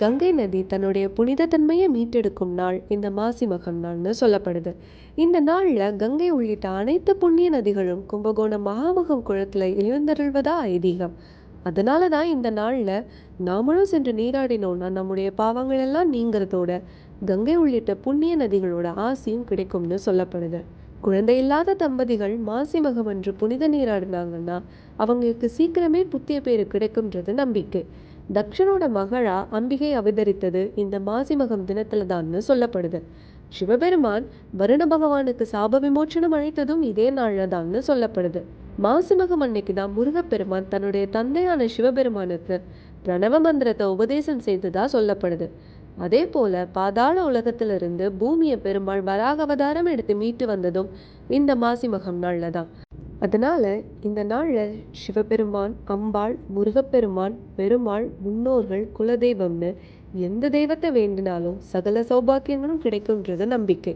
கங்கை நதி தன்னுடைய புனித தன்மையை மீட்டெடுக்கும் நாள் இந்த மாசி மகம் நாள்னு சொல்லப்படுது. இந்த நாள்ல கங்கை உள்ளிட்ட அனைத்து புண்ணிய நதிகளும் கும்பகோணம் மகாமகம் குளத்துல எழுந்தருள்வதா ஐதீகம். அதனால தான் இந்த நாளில் நாமளும் சென்று நீராடினோம்னா நம்முடைய பாவங்கள் எல்லாம் நீங்கிறதோட கங்கை உள்ளிட்ட புண்ணிய நதிகளோட ஆசியும் கிடைக்கும்னு சொல்லப்படுது. குழந்தை இல்லாத தம்பதிகள் மாசி மகம் அன்று புனித நீராடினாங்கன்னா அவங்களுக்கு சீக்கிரமே புத்திய பேர் கிடைக்கும்ன்றது நம்பிக்கை. தக்ஷனோட மகளா அம்பிகை அவதரித்தது இந்த மாசி மகம் தினத்துல தான்னு சொல்லப்படுது. சிவபெருமான் வருண பகவானுக்கு சாப விமோச்சனம் அளித்ததும் இதே நாள்ல தான்னு சொல்லப்படுது. மாசி மகம் அன்னைக்கு தான் முருகப்பெருமான் தன்னுடைய தந்தையான சிவபெருமானுக்கு பிரணவ மந்திரத்தை உபதேசம் செய்ததா சொல்லப்படுது. அதே போல பாதாள உலகத்திலிருந்து பூமியை பெருமாள் வராக அவதாரம் எடுத்து மீட்டு வந்ததும் இந்த மாசி மகம் நாள்ல தான். அதனால் இந்த நாளில் சிவபெருமான் அம்பாள் முருகப்பெருமான் பெருமாள் முன்னோர்கள் குலதெய்வம்னு எந்த தெய்வத்தை வேண்டினாலும் சகல சௌபாக்கியங்களும் கிடைக்கும்ன்றது நம்பிக்கை.